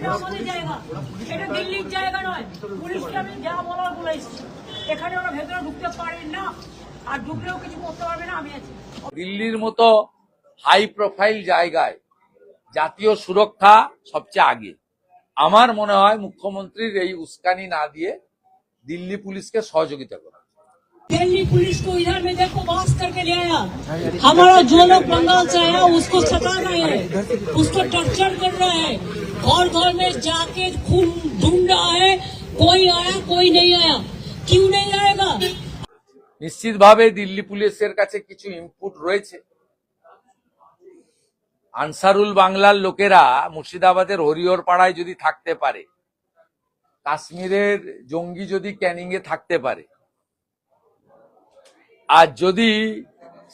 এটা আমাদের জায়গা এটা দিল্লির জায়গা নয় পুলিশকে আমি যা বলার বলে এসেছি এখানে ওরা ভেতরে ঢুকতে পারেন না আর ঢুকলেও কিছু করতে পারবে না আমি আছি দিল্লির মতো হাই প্রোফাইল জায়গায় জাতীয় সুরক্ষা সবচেয়ে আগে আমার মনে হয় মুখ্যমন্ত্রীর এই উস্কানি না দিয়ে দিল্লি পুলিশকে সহযোগিতা করা दिल्ली पुलिस को इधर में देखो बास करके ले आया हमारा जो लोग बंगाल से आया उसको सता रहे हैं उसको टॉर्चर कर रहा है घर घर में जाके खून ढूंढ रहा है कोई आया कोई नहीं आया क्यों नहीं आएगा নিশ্চিতভাবে দিল্লি পুলিশের কাছে কিছু ইনপুট রয়েছে আনসারুল বাংলার লোকেরা মুর্শিদাবাদের হরিহর পাড়ায় যদি থাকতে পারে কাশ্মীরের জঙ্গি যদি ক্যানিং এ থাকতে পারে আর যদি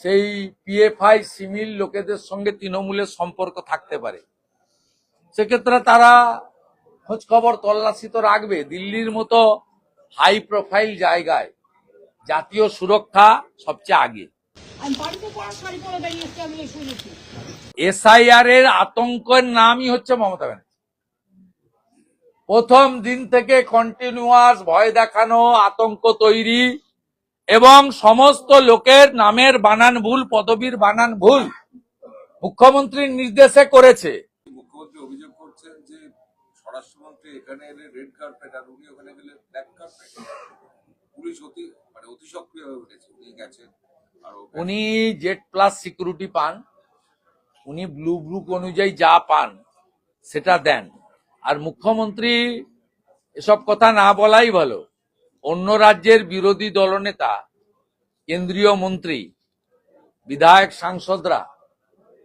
সেই পিএফআই সিমিল লোকেদের সঙ্গে তৃণমূলের সম্পর্ক থাকতে পারে সেক্ষেত্রে তারা খোঁজ খবর তল্লাশি তো রাখবে। দিল্লির মতো হাই প্রোফাইল জায়গায় জাতীয় সুরক্ষা সবচেয়ে আগে। এসআইআর এর আতঙ্কের নামই হচ্ছে মমতা ব্যানার্জি। প্রথম দিন থেকে কন্টিনিউয়াস ভয় দেখানো আতঙ্ক তৈরি এবং সমস্ত লোকের নামের বানান ভুল পদবীর বানান ভুল মুখ্যমন্ত্রীর নির্দেশে করেছে। মুখ্যমন্ত্রী অভিযোগ করছেন যে স্বরাষ্ট্রমন্ত্রী এখানে এলে রেড কার্পেট আর উনি ওখানে গেলে ব্ল্যাক কার্পেট। পুলিশ অতি মানে অতি সক্রিয় হয়ে উঠেছে, উনি গেছেন উনি জেড প্লাস সিকিউরিটি পান, উনি ব্লু ব্লুক অনুযায়ী যা পান সেটা দেন। আর মুখ্যমন্ত্রী এসব কথা না বলাই ভালো। অন্য রাজ্যের বিরোধী দলনেতা, কেন্দ্রীয় মন্ত্রী, বিধায়ক সাংসদরা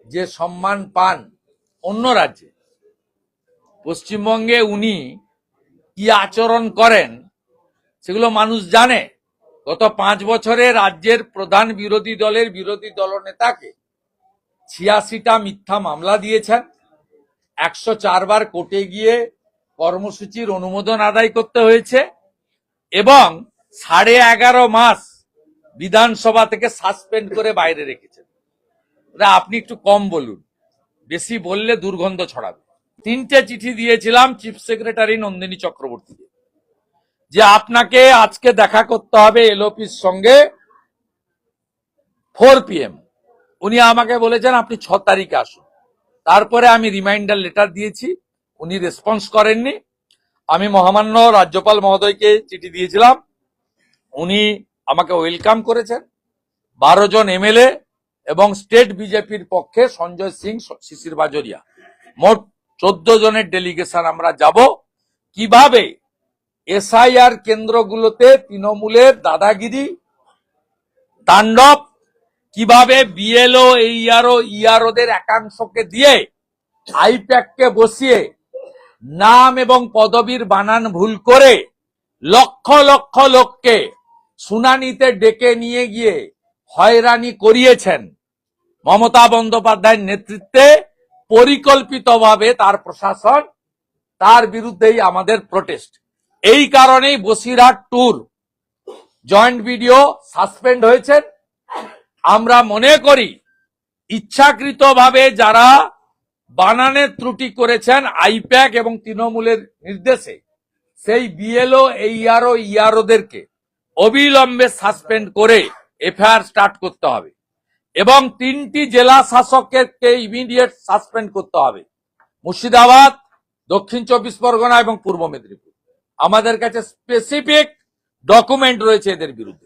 যে সম্মান পান অন্য রাজ্যে। পশ্চিমবঙ্গে উনি কি আচরণ করেন, সেগুলো মানুষ জানে। গত পাঁচ বছরে রাজ্যের প্রধান বিরোধী দলের বিরোধী দলনেতাকে ছিয়াশিটা মিথ্যা মামলা দিয়েছেন। একশো চারবার কোর্টে গিয়ে কর্মসূচির অনুমোদন আদায় করতে হয়েছে এবং সাড়ে এগারো মাস বিধানসভা থেকে সাসপেন্ড করে বাইরে রেখেছেন। আপনি একটু কম বলুন। বেশি বললে দুর্গন্ধ ছড়াবে। তিনটে চিঠি দিয়েছিলাম চিফ সেক্রেটারি নন্দিনী চক্রবর্তীকে। যে আপনাকে আজকে দেখা করতে হবে এলওপির সঙ্গে ফোর পিএম। উনি আমাকে বলেছেন, আপনি ছ তারিখে আসুন। তারপরে আমি রিমাইন্ডার লেটার দিয়েছি। উনি রেসপন্স করেননি। আমি মহামান্য রাজ্যপাল মহোদয়কে চিঠি দিয়েছিলাম। উনি আমাকে ওয়েলকাম করেছেন। বারো জন এমএলএ এবং স্টেট বিজেপির পক্ষে সঞ্জয় সিং, শিশির বাজরিয়া। মোট চোদ্দ জনের ডেলিগেশন আমরা যাব। কীভাবে? এসআইআর কেন্দ্রগুলোতে তৃণমূলের দাদাগিরি, তাণ্ডব, কীভাবে বিএলও, এইআরও, ইআরওদের একাংশকে দিয়ে আইপ্যাককে বসিয়ে নাম এবং পদবীর বানান ভুল করে লক্ষ লক্ষ লোককে শুনানিতে ডেকে নিয়ে গিয়ে হয়রানি করিয়েছেন। মমতা বন্দ্যোপাধ্যায়ের নেতৃত্বে পরিকল্পিতভাবে তার প্রশাসন তার বিরুদ্ধেই আমাদের প্রটেস্ট এই কারণেই Basirhat tour joint video suspend হয়েছেন। আমরা মনে করি, ইচ্ছাকৃতভাবে যারা বানানের ত্রুটি করেছেন আইপ্যাক এবং তৃণমূলের নির্দেশে, সেই বিএলও এইআরও ইয়ারোদেরকে অবিলম্বে সাসপেন্ড করে এফআইআর স্টার্ট করতে হবে। এবং তিনটি জেলা শাসককে ইমিডিয়েট সাসপেন্ড করতে হবে। মুর্শিদাবাদ, দক্ষিণ চব্বিশ পরগনা এবং পূর্ব মেদিনীপুর। আমাদের কাছে স্পেসিফিক ডকুমেন্ট রয়েছে এদের বিরুদ্ধে।